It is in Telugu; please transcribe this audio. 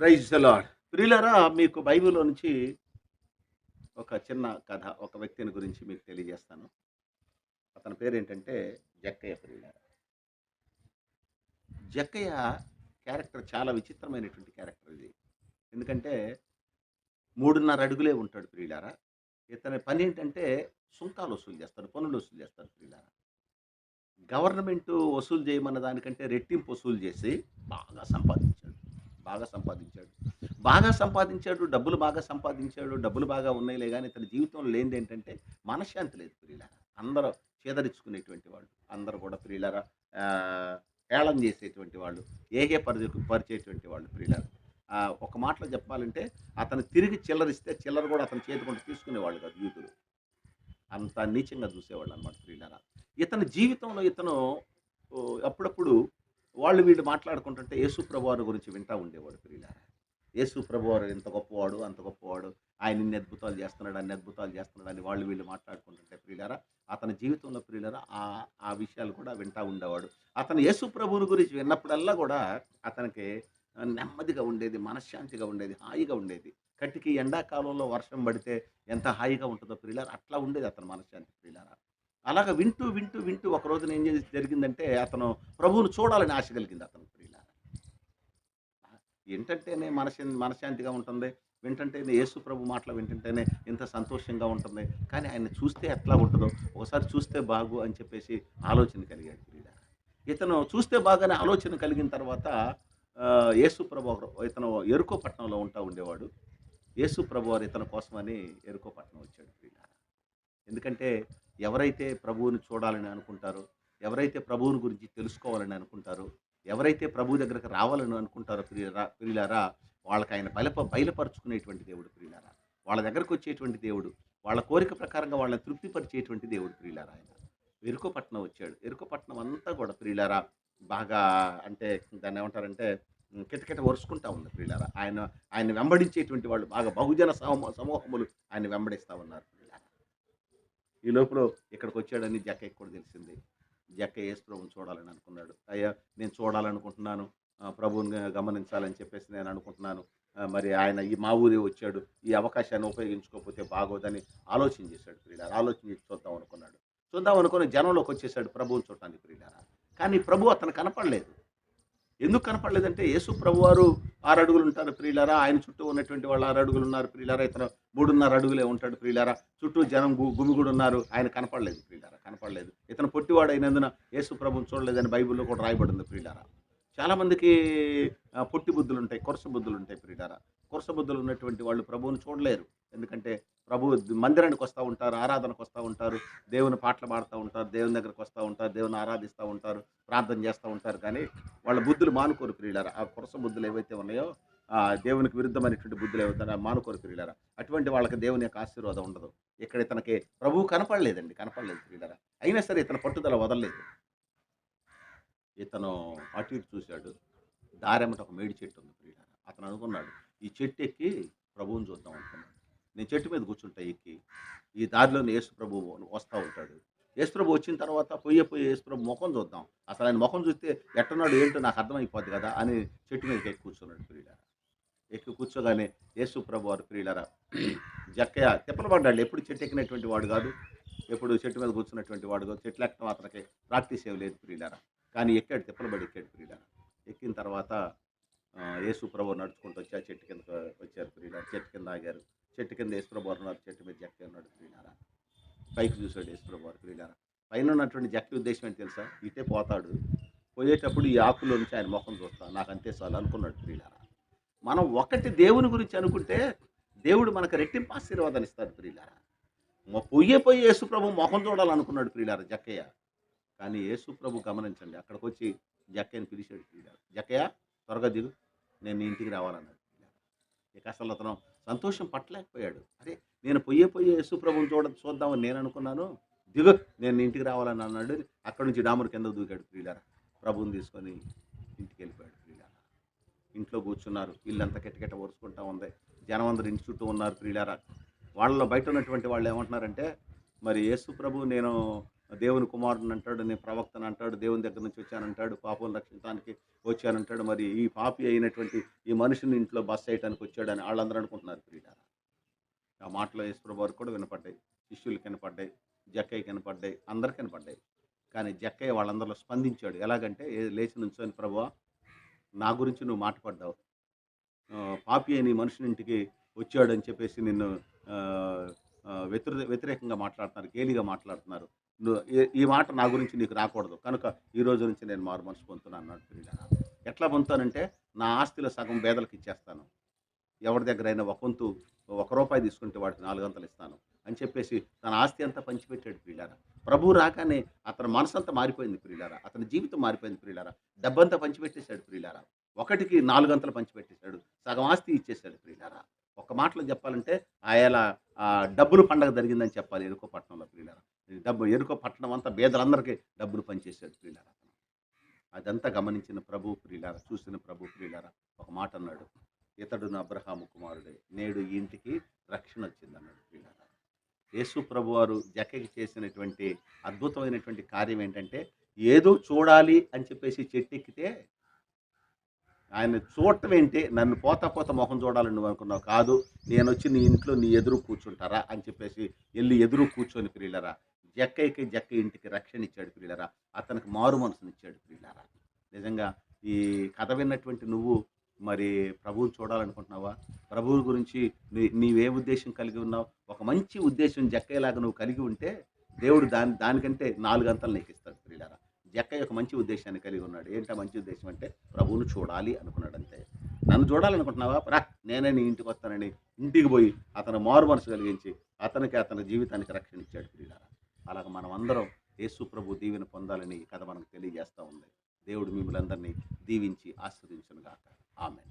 Praise lord. ప్రియులరా మీకు బైబిల్లో నుంచి ఒక చిన్న కథ ఒక వ్యక్తిని గురించి మీకు తెలియజేస్తాను. అతని పేరు ఏంటంటే జక్కయ్య ప్రియులరా. జక్కయ్య క్యారెక్టర్ చాలా విచిత్రమైనటువంటి క్యారెక్టర్ ఇది. ఎందుకంటే మూడున్నర అడుగులే ఉంటాడు ప్రియులారా. ఇతని పని ఏంటంటే సుంకాలు వసూలు చేస్తాడు పనులు వసూలు చేస్తాడు ప్రియులారా. గవర్నమెంట్ వసూలు చేయమన్న దానికంటే రెట్టింపు వసూలు చేసి బాగా సంపాదించాడు. బాగా సంపాదించాడు. బాగా సంపాదించాడు డబ్బులు బాగా సంపాదించాడు డబ్బులు బాగా ఉన్నాయిలే కానీ తన జీవితంలో లేనిది ఏంటంటే మనశ్శాంతి లేదు ప్రియులారా. అందరూ చేదరించుకునేటువంటి వాళ్ళు అందరూ కూడా ప్రియులారా. ఏళం హేళన చేసేటువంటి వాళ్ళు ఏహే పరి పరిచేటువంటి వాళ్ళు ప్రియులారా. ఒక మాటలో చెప్పాలంటే అతను తిరిగి చిల్లరిస్తే చిల్లర కూడా అతని చేతికొని తీసుకునేవాళ్ళు కాదు యూతులు అంత నీచంగా చూసేవాళ్ళు అనమాట ప్రియులారా. ఇతని జీవితంలో ఇతను అప్పుడప్పుడు వాళ్ళు వీళ్ళు మాట్లాడుకుంటుంటే యేసు ప్రభువారి గురించి వింటా ఉండేవాడు ప్రియులారా. యేసు ప్రభువారు ఎంత గొప్పవాడు అంత గొప్పవాడు. ఆయన ఇన్ని అద్భుతాలు చేస్తున్నాడు అన్ని అద్భుతాలు చేస్తున్నాడు అని వాళ్ళు వీళ్ళు మాట్లాడుకుంటుంటే ప్రియులారా అతని జీవితంలో ప్రియులారా ఆ ఆ విషయాలు కూడా వింటా ఉండేవాడు. అతను యేసు ప్రభువుని గురించి విన్నప్పుడల్లా కూడా అతనికి నెమ్మదిగా ఉండేది మనశ్శాంతిగా ఉండేది హాయిగా ఉండేది. కట్టికి ఎండాకాలంలో వర్షం పడితే ఎంత హాయిగా ఉంటుందో ప్రియులారా అట్లా ఉండేది అతని మనశ్శాంతి ప్రియులారా. అలాగ వింటూ వింటూ వింటూ ఒక రోజున ఏం చేసి జరిగిందంటే అతను ప్రభువును చూడాలని ఆశ కలిగింది అతను ప్రియులారా ఏంటంటేనే మనశ మనశ్శాంతిగా ఉంటుంది. వింటంటేనే యేసు ప్రభు మాటలు వింటుంటేనే ఎంత సంతోషంగా ఉంటుంది. కానీ ఆయన చూస్తే ఎట్లా ఉంటుందో ఒకసారి చూస్తే బాగు అని చెప్పేసి ఆలోచన కలిగాడు ప్రియులారా ఇతను చూస్తే బాగానే ఆలోచన కలిగిన తర్వాత యేసు ప్రభు ఇతను ఎరుకో పట్టణంలో ఉంటా ఉండేవాడు. యేసు ప్రభు వారు ఇతని కోసమని ఎరుకో పట్టణం వచ్చాడు ప్రియులారా ఎందుకంటే ఎవరైతే ప్రభువుని చూడాలని అనుకుంటారో ఎవరైతే ప్రభువుని గురించి తెలుసుకోవాలని అనుకుంటారో ఎవరైతే ప్రభు దగ్గరకు రావాలని అనుకుంటారో ప్రియులారా ప్రియులారా వాళ్ళకి ఆయన బయలప బయలుపరుచుకునేటువంటి దేవుడు ప్రియులారా. వాళ్ళ దగ్గరకు వచ్చేటువంటి దేవుడు వాళ్ళ కోరిక ప్రకారంగా వాళ్ళని తృప్తిపరిచేటువంటి దేవుడు ప్రియులారా ఆయన. ఎరుకోపట్నం వచ్చాడు. ఎరుకోపట్నం అంతా కూడా ప్రియులారా బాగా అంటే దాన్ని ఏమంటారంటే కిటకిట వరుసుకుంటా ఉంది ప్రియులారా. ఆయన ఆయన వెంబడించేటువంటి వాళ్ళు బాగా బహుజన సమూహములు ఆయన వెంబడిస్తూ ఉన్నారు. ఈ లోపల ఇక్కడికి వచ్చాడని జక్కయ్య కూడా తెలిసింది. జక్క యేసు ప్రభుని చూడాలని అనుకున్నాడు. అయ్యా నేను చూడాలనుకుంటున్నాను. ప్రభువుని గమనించాలని చెప్పేసి నేను అనుకుంటున్నాను. మరి ఆయన ఈ మా ఊరే వచ్చాడు. ఈ అవకాశాన్ని ఉపయోగించుకోకపోతే బాగోదని ఆలోచన చేశాడు ప్రియులారా. ఆలోచన చేసి చూద్దాం అనుకున్నాడు. చూద్దాం అనుకుని జనంలోకి వచ్చేసాడు ప్రభువుని చూడటానికి ప్రియులారా. కానీ ప్రభు అతను కనపడలేదు. ఎందుకు కనపడలేదంటే యేసు ప్రభు వారు ఆరు అడుగులు ఉంటారు ప్రియులారా. ఆయన చుట్టూ ఉన్నటువంటి వాళ్ళు ఆరు అడుగులు ఉన్నారు ప్రియులారా. ఇతను మూడున్నర అడుగులే ఉంటాడు ప్రియులారా. చుట్టూ జనం గుమిగూడు ఉన్నారు. ఆయన కనపడలేదు ప్రియులారా కనపడలేదు. ఇతను పొట్టివాడు అయినందున యేసు ప్రభుని చూడలేదని బైబిల్లో కూడా రాయబడింది ప్రియులారా. చాలామందికి పొట్టి బుద్ధులు ఉంటాయి కొరస బుద్ధులు ఉంటాయి ప్రియులారా. కొరస బుద్ధులు ఉన్నటువంటి వాళ్ళు ప్రభువుని చూడలేరు. ఎందుకంటే ప్రభు మందిరానికి వస్తూ ఉంటారు ఆరాధనకు వస్తూ ఉంటారు దేవుని పాటలు పాడుతూ ఉంటారు దేవుని దగ్గరకు వస్తూ ఉంటారు దేవుని ఆరాధిస్తూ ఉంటారు ప్రార్థన చేస్తూ ఉంటారు. కానీ వాళ్ళ బుద్ధులు మానుకోరు ప్రియులారా. ఆ కొరస బుద్ధులు ఏవైతే ఉన్నాయో దేవునికి విరుద్ధమైనటువంటి బుద్ధులు ఏవైతే మానుకోరు ప్రియులారా అటువంటి వాళ్ళకి దేవుని యొక్క ఆశీర్వాదం ఉండదు. ఇక్కడ ఇతనికి ప్రభువు కనపడలేదండి. కనపడలేదు ప్రియులారా. అయినా సరే ఇతను పట్టుదల వదలలేదు. ఇతను అటు ఇటు చూశాడు. దారెమ్మట ఒక మేడి చెట్టు ఉంది ప్రియులారా. అతను అనుకున్నాడు ఈ చెట్టు ఎక్కి ప్రభువుని చూద్దాం అనుకున్నాడు. నేను చెట్టు మీద కూర్చుంటా ఎక్కి ఈ దారిలోనే యేసు ప్రభు వస్తూ ఉంటాడు. యేసు ప్రభు వచ్చిన తర్వాత పోయే పోయి యేసు ప్రభు ముఖం చూద్దాం. అసలు ఆయన ముఖం చూస్తే ఎట్టున్నాడు ఏంటో నాకు అర్థమైపోద్ది కదా అని చెట్టు మీదకి ఎక్కి కూర్చున్నాడు ప్రియులారా. ఎక్కి కూర్చోగానే యేసు ప్రభు వారు ప్రియులరా జక్కయ్య తిప్పలు ఎప్పుడు చెట్టు ఎక్కినటువంటి వాడు కాదు ఎప్పుడు చెట్టు మీద కూర్చున్నటువంటి వాడు కాదు. చెట్లు ఎక్కడం అతనికి ప్రాక్టీస్ ఏం లేదు కానీ ఎక్కాడు తిప్పలబడి ఎక్కాడు ప్రియులరా. ఎక్కిన తర్వాత యేసు ప్రభు నడుచుకుంటూ వచ్చి ఆ చెట్టు కింద వచ్చారు ప్రియులరా. చెట్టు కింద ఆగారు. చెట్టు కింద యేసు ప్రభు ఉన్నారు చెట్టు మీద జక్క ఉన్నాడు ప్రియులరా. పైకి చూశాడు యేసు ప్రభు వారు ప్రియులరా. పైన ఉన్నటువంటి జక్క ఉద్దేశం ఏంటి తెలుసా? ఇటే పోతాడు. పోయేటప్పుడు ఈ ఆకులో నుంచి ఆయన ముఖం చూస్తాను నాకు అంతే చాలు అనుకున్నాడు ప్రియులరా. మనం ఒకటి దేవుని గురించి అనుకుంటే దేవుడు మనకు రెట్టింపు ఆశీర్వాదాన్ని ఇస్తాడు ప్రియులారా. మొ- పొయ్యే పోయి యేసుప్రభు మొహం చూడాలనుకున్నాడు ప్రియులారా జక్కయ్య. కానీ యేసుప్రభు గమనించండి అక్కడికి వచ్చి జక్కయ్యని పిలిచాడు ప్రియులారా. జక్కయ్య త్వరగా దిగు నేను నీ ఇంటికి రావాలన్నాడు ఇక అసలు అతను సంతోషం పట్టలేకపోయాడు. అరే నేను పొయ్యే పొయ్యే యేసుప్రభుని చూడ చూద్దామని నేను అనుకున్నాను దిగు నేను నీ ఇంటికి రావాలని అన్నాడు అక్కడి నుంచి డామురు కింద దూకాడు ప్రియులారా. ప్రభుని తీసుకొని ఇంటికి వెళ్ళిపోయాడు. ఇంట్లో కూర్చున్నారు. ఇల్లంతా కిటకిట ఒరుచుకుంటా ఉంది. జనం అందరు ఇంటి చుట్టూ ఉన్నారు ప్రియులారా. వాళ్ళలో బయట ఉన్నటువంటి వాళ్ళు ఏమంటున్నారంటే మరి యేసు ప్రభు నేను దేవుని కుమారుని అంటాడు నేను ప్రవక్తను అంటాడు దేవుని దగ్గర నుంచి వచ్చానంటాడు పాపం రక్షించడానికి వచ్చానంటాడు మరి ఈ పాపి అయినటువంటి ఈ మనిషిని ఇంట్లో బస్ చేయడానికి వచ్చాడని వాళ్ళందరూ అనుకుంటున్నారు ప్రియులారా. ఆ మాటలో యేసుప్రభు వారికి కూడా వినపడ్డాయి. శిష్యులు కనపడ్డాయి జక్కయ్య కనపడ్డాయి అందరికి వినపడ్డాయి. కానీ జక్కయ్య వాళ్ళందరిలో స్పందించాడు. ఎలాగంటే లేచి నుంచొని ప్రభు నా గురించి నువ్వు మాట్లాడ్డావు పాపి అని మనుషుని ఇంటికి వచ్చాడు అని చెప్పేసి నిన్ను వ్యతిరే వ్యతిరేకంగా మాట్లాడుతున్నారు గేలిగా మాట్లాడుతున్నారు. నువ్వు ఈ- ఈ మాట నా గురించి నీకు రాకూడదు. కనుక ఈ రోజు నుంచి నేను మారు మనసు పొందుతున్నాను అన్నాడు ఎట్లా పొందుతానంటే నా ఆస్తిలో సగం పేదలకు ఇచ్చేస్తాను. ఎవరి దగ్గర అయినా ఒక వంతు ఒక రూపాయి తీసుకుంటే వాడికి నాలుగు వందలు ఇస్తాను. అని చెప్పేసి తన ఆస్తి అంతా పంచిపెట్టాడు ప్రియులారా. ప్రభు రాగానే అతని మనసంతా మారిపోయింది ప్రియులారా. అతని జీవితం మారిపోయింది ప్రియులారా. డబ్బంతా పంచిపెట్టేశాడు ప్రియులారా. ఒకటికి నాలుగు అంతలు పంచిపెట్టేశాడు. సగం ఆస్తి ఇచ్చేశాడు ప్రియులారా. ఒక మాటలో చెప్పాలంటే ఆయన డబ్బులు పండగ జరిగిందని చెప్పాలి ఎరుకో పట్టణంలో ప్రియులారా. డబ్బు ఎరుకో పట్టణం అంతా పేదలందరికీ డబ్బులు పనిచేశాడు ప్రియులారా అదంతా గమనించిన ప్రభు ప్రియులారా చూసిన ప్రభు ప్రియులారా ఒక మాట అన్నాడు. ఇతడు అబ్రహాము కుమారుడే. నేడు ఈ ఇంటికి రక్షణ వచ్చింది అన్నాడు ప్రియులారా. యేసు ప్రభు వారు జక్కకి చేసినటువంటి అద్భుతమైనటువంటి కార్యం ఏంటంటే ఏదో చూడాలి అని చెప్పేసి చెట్టెక్కితే ఆయన చూడటం ఏంటి? నన్ను పోతా పోతా మొహం చూడాలని నువ్వు అనుకున్నావు కాదు. నేను వచ్చి నీ ఇంట్లో నీ ఎదురు కూర్చుంటారా? అని చెప్పేసి వెళ్ళి ఎదురు కూర్చొని పిల్లరా జక్కయ్యకి జక్క ఇంటికి రక్షణ ఇచ్చాడు పిల్లరా అతనికి మారు మనసునిచ్చాడు పిల్లరా నిజంగా ఈ కథ విన్నటువంటి నువ్వు మరి ప్రభువుని చూడాలనుకుంటున్నావా? ప్రభువు గురించి నీ నీవే ఉద్దేశం కలిగి ఉన్నావు? ఒక మంచి ఉద్దేశం జక్కయ్యలాగా నువ్వు కలిగి ఉంటే దేవుడు దాని దానికంటే నాలుగు అంతలు నీకు ఇస్తాడు ప్రియులారా. జక్క ఒక మంచి ఉద్దేశాన్ని కలిగి ఉన్నాడు. ఏంటా మంచి ఉద్దేశం అంటే ప్రభువును చూడాలి అనుకున్నాడు అంతే. నన్ను చూడాలనుకుంటున్నావా? రా నేనే నీ ఇంటికి వస్తానని ఇంటికి పోయి అతను మారు మనసు కలిగించి అతనికి అతని జీవితానికి రక్షణ ఇచ్చాడు ప్రియులారా. అలాగ మనం అందరం యేసు ప్రభు దీవెన పొందాలని కథ మనకు తెలియజేస్తూ ఉంది. దేవుడు మిమ్మల్ని అందరినీ దీవించి ఆస్వాదించను గాక Amen.